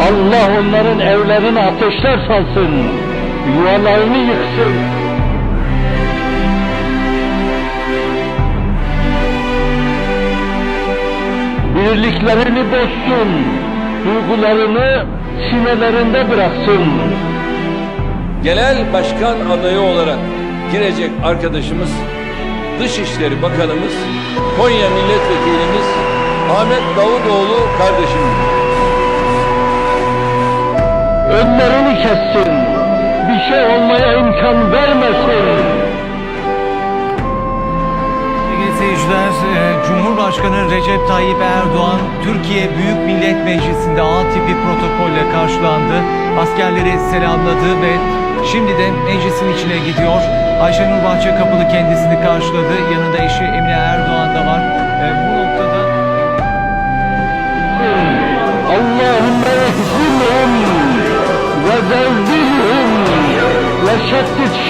Allah onların evlerine ateşler salsın. Yuvalarını yıksın. Birliklerini bozsun. Duygularını sinelerinde bıraksın. Genel başkan adayı olarak girecek arkadaşımız Dışişleri Bakanımız Konya Milletvekilimiz Ahmet Davutoğlu kardeşimiz. Önlerini kessin. Bir şey olmaya imkan vermesin. Seyirciler, e, Cumhurbaşkanı Recep Tayyip Erdoğan Türkiye Büyük Millet Meclisi'nde A tipi protokolle karşılandı. Askerleri selamladı ve şimdi de meclisin içine gidiyor. Ayşenur Bahçekapılı kendisini karşıladı.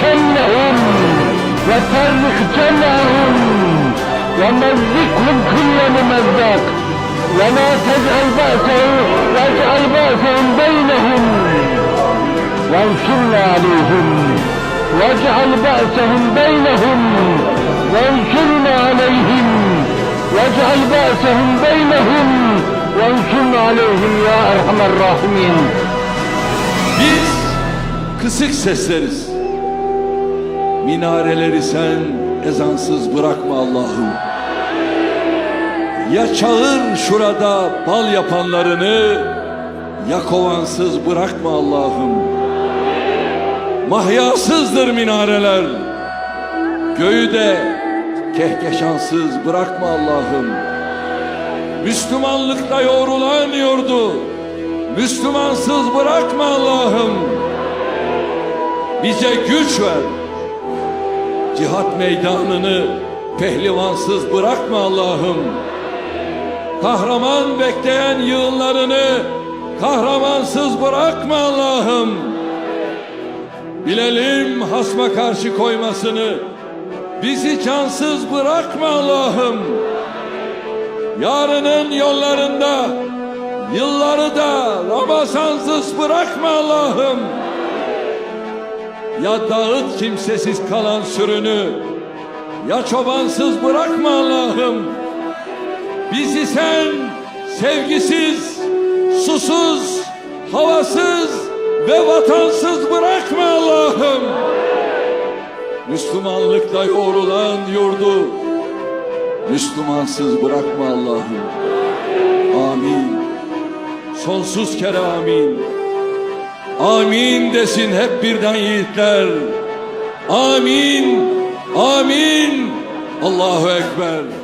şettit şemmehum ve ferrik cem'ehum ve mezzikhum kulle mumezzak ve la tec'al ba'sehu ve ec'al ba'sehum beynehum وانصرنا عليهم واجعل بأسهم بينهم وانصرنا عليهم واجعل بأسهم بينهم وانصرنا عليهم يا أرحم الراحمين Biz kısık sesleriz. Minareleri sen ezansız bırakma Allah'ım. Ya çağır şurada bal yapanlarını, ya kovansız bırakma Allah'ım. Mahyasızdır minareler. Göğü de kehkeşansız bırakma Allah'ım. Müslümanlıkta yoğrulan yurdu Müslümansız bırakma Allah'ım. Bize güç ver. Cihat meydanını pehlivansız bırakma Allah'ım. Kahraman bekleyen yığınlarını kahramansız bırakma Allah'ım. Bilelim hasma karşı koymasını. Bizi cansız bırakma Allah'ım. Yarının yollarında yılları da Ramazansız bırakma Allah'ım. Ya dağıt kimsesiz kalan sürünü, ya çobansız bırakma Allah'ım. Bizi sen sevgisiz, susuz, havasız ve vatansız bırakma Allah'ım. Müslümanlıkta yoğrulan yurdu, Müslümansız bırakma Allah'ım. Amin. Sonsuz kere amin. Amin desin hep birden yiğitler. Amin. Amin. Allahu Ekber.